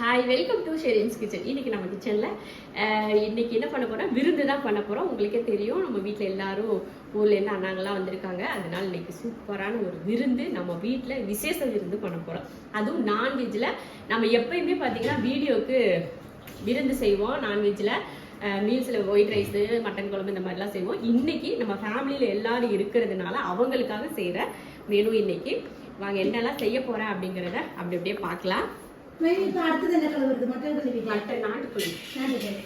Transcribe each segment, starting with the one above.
Hi welcome to Sherin's kitchen இன்னைக்கு நம்ம கிச்சனில் இன்னைக்கு என்ன பண்ண போகிறோம் விருந்து தான் பண்ண போகிறோம் உங்களுக்கே தெரியும் நம்ம வீட்டில் எல்லாரும் ஊர்லேருந்து அண்ணாங்களாம் வந்திருக்காங்க. அதனால இன்னைக்கு சூப்பரான ஒரு விருந்து நம்ம வீட்டில் விசேஷ விருந்து பண்ண போகிறோம் அதுவும் நான்வெஜ்ஜில் நம்ம எப்பயுமே பார்த்தீங்கன்னா வீடியோக்கு விருந்து செய்வோம். நான்வெஜ்ஜில் மீல்ஸில் ஒயிட் ரைஸு மட்டன் குழம்பு இந்த மாதிரிலாம் செய்வோம். இன்னைக்கு நம்ம ஃபேமிலியில் எல்லாரும் இருக்கிறதுனால அவங்களுக்காக செய்கிற மெனு இன்னைக்கு. வாங்க என்னெல்லாம் செய்ய போகிறேன் அப்படிங்கிறத அப்படி அப்படியே பார்க்கலாம். அடுத்தது என்ன கலர் வருது மட்டன் கழுவி மட்டன் நாட்டுக்கோழி. நாட்டுக்கோழி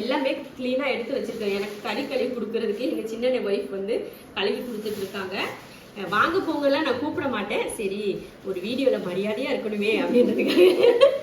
எல்லாமே க்ளீனாக எடுத்து வச்சிருக்கேன். எனக்கு கறி கழுவி கொடுக்கறதுக்கு எங்கள் சின்ன ஒய்ஃப் வந்து கழுவி கொடுத்துட்டு இருக்காங்க. வாங்க போங்கலாம் நான் கூப்பிட மாட்டேன். சரி ஒரு வீடியோவில் மரியாதையாக இருக்கணுமே அப்படின்றதுக்காக.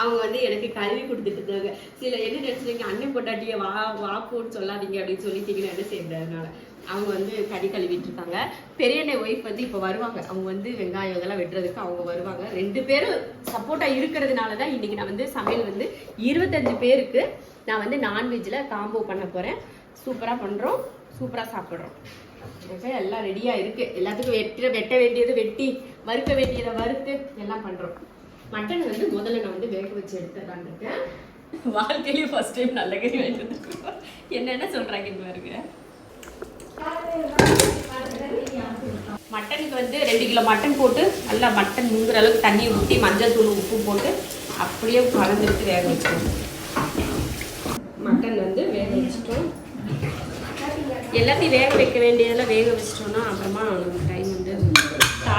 அவங்க வந்து எனக்கு கழுவி கொடுத்துட்டு இருந்தாங்க சில என்ன நினைச்சிருக்கீங்க அண்ணன் பொட்டாட்டியை வா வா போன்னு சொல்லாதீங்க அப்படின்னு சொல்லி என்ன செய்யறதுனால. அவங்க வந்து கடி கழுவிட்டு இருக்காங்க. பெரியண்ணை ஒய்ஃப் வந்து இப்போ வருவாங்க. அவங்க வந்து வெங்காயம் இதெல்லாம் வெட்டுறதுக்கு அவங்க வருவாங்க. ரெண்டு பேரும் சப்போர்ட்டாக இருக்கிறதுனால தான் இன்னைக்கு நான் வந்து சமையல் வந்து இருபத்தஞ்சு பேருக்கு நான் வந்து நான்வெஜ்ஜில் காம்போ பண்ண போகிறேன் சூப்பராக பண்ணுறோம் சூப்பராக சாப்பிட்றோம். எல்லாம் ரெடியாக இருக்குது எல்லாத்துக்கும் வெட்ட வெட்ட வேண்டியது வெட்டி வறுக்க வேண்டியதை வறுத்து எல்லாம் பண்ணுறோம் மட்டன் வந்து முதல்ல நான் வந்து வேக வச்சு எடுத்துடலான்னு இருக்கேன். வாழ்க்கையிலேயே ஃபர்ஸ்ட் டைம் நல்ல கறி வாங்கிட்டு என்னென்ன சொல்கிறாங்க பாருங்க. மட்டனுக்கு வந்து ரெண்டு கிலோ மட்டன் போட்டு நல்லா மட்டன் முங்குற அளவுக்கு தண்ணி ஊற்றி மஞ்சள் தூள் உப்பு போட்டு அப்படியே கலந்துட்டு வேக வச்சிடணும் மட்டன் வந்து வேக வச்சிட்டோம். எல்லாத்தையும் வேக வைக்க வேண்டியதெல்லாம் வேக வச்சிட்டோம்னா அப்புறமா நமக்கு டைம் வந்து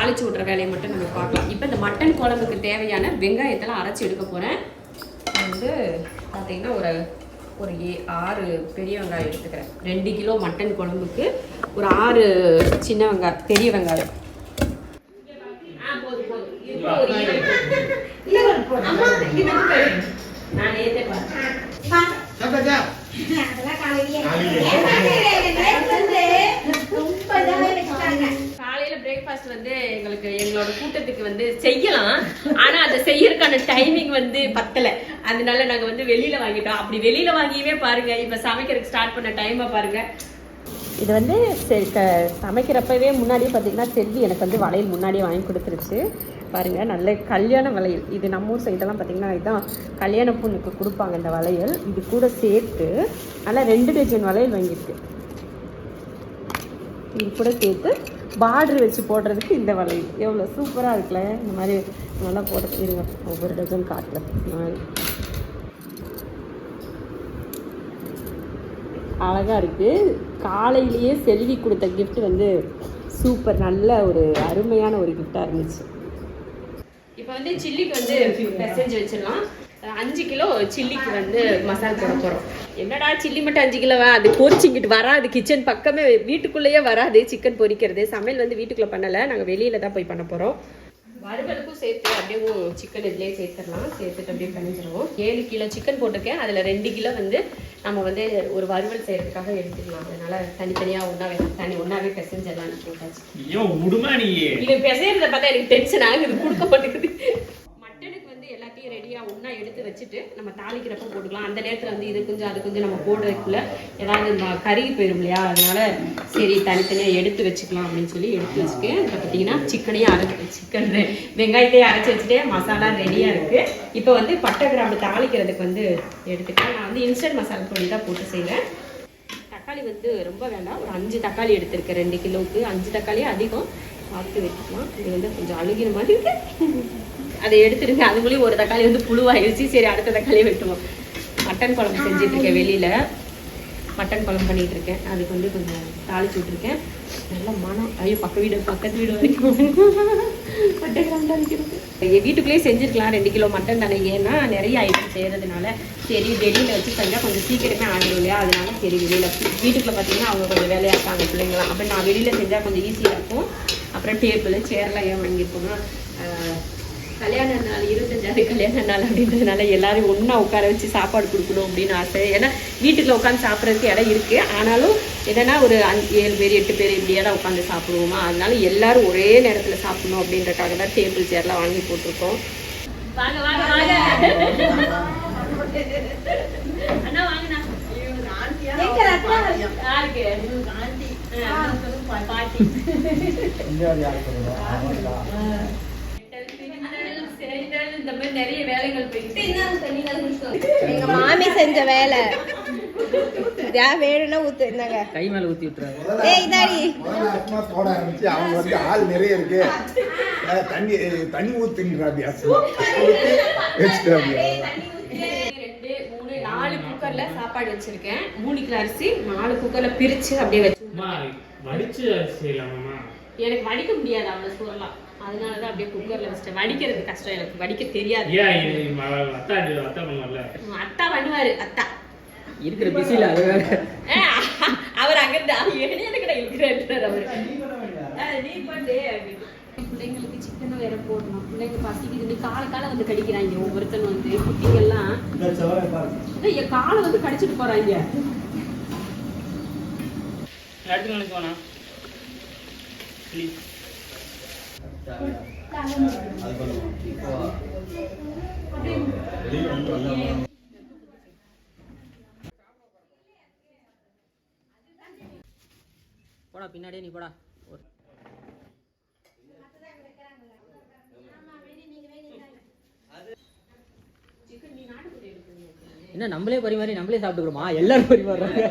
தாளிச்சு விட்ற வேலையை மட்டும் நம்ம பார்க்கலாம். இப்போ இந்த மட்டன் குழம்புக்கு தேவையான வெங்காயத்தெல்லாம் அரைச்சி எடுக்க போகிறேன் வந்து பார்த்தீங்கன்னா ஒரு ஒரு ஏ ஆறு பெரிய வெங்காயம் எடுத்துக்கிறேன். ரெண்டு கிலோ மட்டன் குழம்புக்கு ஒரு ஆறு சின்ன வெங்காயம் பெரிய வெங்காயம். ஆ, போதும், போதும். இது கூட ஒரு ஈரல். அம்மா, இங்க வந்து பாரு. நான் நேத்தே பார்த்தேன். அதெல்லாம் காலையிலேயே நேத்து வந்து ரொம்ப இதாவே வச்சுட்டாங்க காலையில பிரேக்ஃபாஸ்ட் வந்து எங்களுக்கு எங்களோட கூட்டத்துக்கு வந்து செய்யலாம். ஆனா அதை செய்யறதுக்கான டைமிங் வந்து பத்தல. அதனால நாங்க வந்து வெளியில வாங்கிட்டோம். அப்படி வெளியில வாங்கியவே பாருங்க. இப்ப சமைக்கிறதுக்கு ஸ்டார்ட் பண்ண டைமை பாருங்க. இது வந்து சமைக்கிறப்பவே முன்னாடியே பார்த்தீங்கன்னா செல்வி எனக்கு வந்து வளையல் முன்னாடியே வாங்கி கொடுத்துருச்சு. பாருங்கள் நல்ல கல்யாண வளையல். இது நம்ம ஊர் சைடெல்லாம் பார்த்தீங்கன்னா இதுதான் கல்யாண பொண்ணுக்கு கொடுப்பாங்க இந்த வளையல். இது கூட சேர்த்து நல்லா ரெண்டு டஜன் வளையல் வாங்கியிருக்கு. இது கூட சேர்த்து பார்டர் வச்சு போடுறதுக்கு இந்த வளையல் எவ்வளோ சூப்பராக இருக்குல்ல? இந்த மாதிரி நல்லா போட இருங்க. ஒவ்வொரு டஜன் காட்டில் இந்த மாதிரி அழகாக இருக்குது காலையிலேயே செல்வி கொடுத்த கிஃப்ட் வந்து சூப்பர் நல்ல ஒரு அருமையான ஒரு கிஃப்டாக இருந்துச்சு. வந்து சில்லிக்கு வந்து மெசேஜ் வச்சிடலாம். அஞ்சு கிலோ சில்லிக்கு வந்து மசாலா போட போகிறோம் என்னடா சில்லி மட்டும் அஞ்சு கிலோவா? அது பொரிச்சிங்கிட்டு வராது. கிச்சன் பக்கமே வீட்டுக்குள்ளேயே வராது. சிக்கன் பொரிக்கிறது சமையல் வந்து வீட்டுக்குள்ளே பண்ணலை. நாங்கள் வெளியில தான் போய் பண்ண போகிறோம் வறுவலுக்கும் சேர்த்து அப்படியே சிக்கன் இதுலேயே சேர்த்துடலாம். சேர்த்துட்டு அப்படியே பண்ணிச்சிருவோம் ஏழு கிலோ சிக்கன் போட்டிருக்கேன். அதில் ரெண்டு கிலோ வந்து நம்ம வந்து ஒரு வறுவல் செய்யறதுக்காக எடுத்துக்கலாம். அதனால தனித்தனியாக ஒன்றாவே தனி ஒன்றாவே பிசைஞ்சிடலாம் போட்டாச்சு இது பிசையறத பார்த்தா எனக்கு டென்ஷன் ஆகுது. கொடுக்க மாட்டேங்குது மட்டனுக்கு வந்து எல்லாம் ஒன்றா எடுத்து வச்சுட்டு நம்ம தாளிக்கிறப்ப போட்டுக்கலாம். அந்த நேரத்தில் வந்து இது கொஞ்சம் அது கொஞ்சம் நம்ம போடுறதுக்குள்ள ஏதாவது கருகி போயிடும் இல்லையா? அதனால சரி தனித்தனியாக எடுத்து வச்சுக்கலாம் அப்படின்னு சொல்லி எடுத்து வச்சுக்கேன் இப்போ பார்த்தீங்கன்னா சிக்கனையும் அரைச்சி சிக்கன் வெங்காயத்தையும் அரைச்சி வச்சுட்டு மசாலா ரெடியாக இருக்குது இப்போ வந்து பட்டை கிராம்பு தாளிக்கிறதுக்கு வந்து எடுத்துக்கிட்டேன் நான் வந்து இன்ஸ்டன்ட் மசாலா பொடி தான் போட்டு செய்வேன். தக்காளி வந்து ரொம்ப வேண்டாம். ஒரு அஞ்சு தக்காளி எடுத்திருக்கேன். ரெண்டு கிலோவுக்கு அஞ்சு தக்காளி அதிகம். பார்த்து வச்சுக்கலாம் இது வந்து கொஞ்சம் அழுகிற மாதிரி இருக்கு. அதை எடுத்துருங்க அது மூலியம் ஒரு தக்காளி வந்து புழுவாயிருச்சு. சரி அடுத்த தக்காளியை வெட்டுவோம். மட்டன் குழம்பு செஞ்சுட்டு இருக்கேன் வெளியில. மட்டன் குழம்பு பண்ணிட்டு இருக்கேன் அதுக்கு வந்து கொஞ்சம் தாளிச்சு விட்டுருக்கேன். நல்ல மனம். ஐயோ பக்க வீடு பக்கத்து வீடு வரைக்கும். மட்டன் குழம்பு தாளிக்கிறது எங்கள் வீட்டுக்குள்ளேயே செஞ்சுருக்கலாம். ரெண்டு கிலோ மட்டன் தானே. ஏன்னா நிறைய ஐட்டம் செய்கிறதுனால சரி வெளியில் வச்சு செஞ்சால் கொஞ்சம் சீக்கிரமே ஆகிடும் இல்லையா? அதனால சரி வெளியில் வீட்டுக்குள்ளே பார்த்தீங்கன்னா அவங்க கொஞ்சம் வேலையாக இருக்காங்க பிள்ளைங்களாம். அப்போ நான் வெளியில் செஞ்சால் கொஞ்சம் ஈஸியாக இருக்கும். அப்புறம் டேபிள் சேர்லாம் ஏன் வாங்கியிருக்கோம்னா கல்யாண நாள் இருபத்தஞ்சாவது கல்யாண நாள் அப்படின்றதுனால எல்லாரும் ஒன்றா உட்கார வச்சு சாப்பாடு கொடுக்கணும் அப்படின்னு ஆசை. ஏன்னா வீட்டுக்குள்ள உட்காந்து சாப்பிட்றதுக்கு இடம் இருக்கு. ஆனாலும் என்னன்னா ஒரு அஞ்சு ஏழு பேர் எட்டு பேர் இப்படியே தான் உட்காந்து சாப்பிடுவோமா? அதனால எல்லாரும் ஒரே நேரத்தில் சாப்பிடணும் அப்படின்றக்காக தான் டேபிள் சேர்லாம் வாங்கி போட்டிருக்கோம். வாங்க வாங்க வாங்க. அண்ணா வாங்கண்ணா. எங்க ரத்னா? யாருக்கு? ஆ, பாட்டி. இந்த மாதிரி நிறைய வேலைகள் போயிட்டு எங்க மாமி செஞ்ச வேலை. யா வேணும்னா ஊத்து இருந்தாங்க கை மேல ஊத்தி விட்டுறாரு ஏய் இதாடி. போட ஆரம்பிச்சு அவங்க வந்து ஆள் நிறைய இருக்கு. தண்ணி தண்ணி வச்சுட்டாபியா ரெண்டு மூணு நாலு குக்கர்ல சாப்பாடு வச்சிருக்கேன். மூணு கிலோ அரிசி நாலு குக்கர்ல பிரிச்சு அப்படியே வச்சு அம்மா வடிச்சு செய்யலாமாம்மா? எனக்கு வடிக்க முடியாது அவ்வளவு சூறலாம். அதனாலதான் அப்படியே குக்கர்ல வச்சிட்டேன். வடிக்கிறது கஷ்டம் எனக்கு. வடிக்க தெரியாது. அத்தா பண்ணுவாரு. அத்தா. இருக்கிற பிஸில அது வேற. அவர் அங்கிருந்து என்னைய கிட்ட இருக்கிறார் அவரு. நீ பண்ணு. பிள்ளைங்களுக்கு சிக்கன் வேற போடணும். பிள்ளைங்க பசிக்குது. கால கால வந்து கடிக்கிறாங்க. ஒவ்வொருத்தனும் வந்து குட்டிங்கெல்லாம். என் காலை வந்து கடிச்சிட்டு போறாங்க. எடுத்து நினைச்சு வேணா ப்ளீஸ் போடா பின்னாடியே நீ போடா. ஒரு. என்ன நம்மளே பரிமாறி நம்மளே சாப்பிட்டுக்கிறோமா? எல்லாரும் பரிமாறுறாங்க.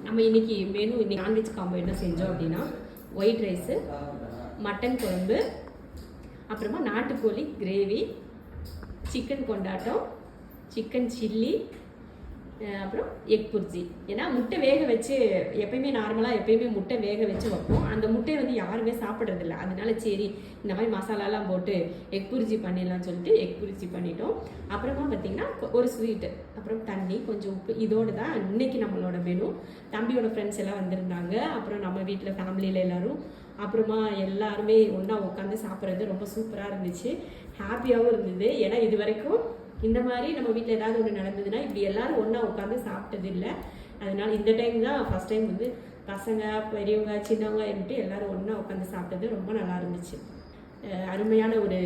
நம்ம இன்னைக்கு மெனு இன்னைக்கு நான்வெஜ் காம்போ என்ன செஞ்சோம் அப்படின்னா ஒயிட் ரைஸு மட்டன் குழம்பு அப்புறமா நாட்டுக்கோழி கிரேவி சிக்கன் கொண்டாட்டம் சிக்கன் சில்லி அப்புறம் எக் புர்ஜி. ஏன்னா முட்டை வேக வச்சு எப்பயுமே நார்மலாக எப்பயுமே முட்டை வேக வச்சு வைப்போம். அந்த முட்டையை வந்து யாருமே சாப்பிட்றதில்ல. அதனால சரி இந்த மாதிரி மசாலாலாம் போட்டு எக் புர்ஜி பண்ணிடலாம்னு சொல்லிட்டு எக் புர்ஜி பண்ணிட்டோம். அப்புறமா பார்த்தீங்கன்னா ஒரு ஸ்வீட்டு அப்புறம் தண்ணி கொஞ்சம் உப்பு. இதோடு தான் இன்னைக்கு நம்மளோட மெனு தம்பியோட ஃப்ரெண்ட்ஸ் எல்லாம் வந்திருந்தாங்க. அப்புறம் நம்ம வீட்டில் ஃபேமிலியில் எல்லோரும். அப்புறமா எல்லாருமே ஒன்றா உட்காந்து சாப்பிட்றது ரொம்ப சூப்பராக இருந்துச்சு. ஹாப்பியாகவும் இருந்தது. ஏன்னா இது வரைக்கும் இந்த மாதிரி நம்ம வீட்டில் ஏதாவது ஒன்று நடந்ததுன்னா இப்படி எல்லாரும் ஒன்றா உட்காந்து சாப்பிட்டது இல்லை அதனால இந்த டைம் தான் ஃபஸ்ட் டைம் வந்து பசங்க பெரியவங்க சின்னவங்க இருந்துட்டு எல்லாரும் ஒன்றா உட்காந்து சாப்பிட்டது ரொம்ப நல்லா இருந்துச்சு. அருமையான ஒரு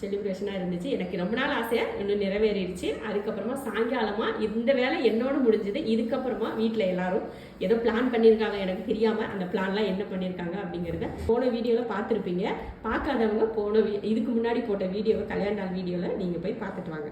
செலிப்ரேஷனாக இருந்துச்சு. எனக்கு ரொம்ப நாள் ஆசையாக இன்னும் நிறைவேறிடுச்சு. அதுக்கப்புறமா சாயங்காலமாக இந்த வேலை என்னோட முடிஞ்சது. இதுக்கப்புறமா வீட்டில் எல்லாரும் ஏதோ பிளான் பண்ணியிருக்காங்க. எனக்கு தெரியாமல் அந்த பிளான்லாம் என்ன பண்ணியிருக்காங்க அப்படிங்கிறத போன வீடியோவில் பார்த்துருப்பீங்க. பார்க்காதவங்க போன வீ இதுக்கு முன்னாடி போட்ட வீடியோவை கல்யாண நாள் வீடியோவில் நீங்கள் போய் பார்த்துட்டு வாங்க.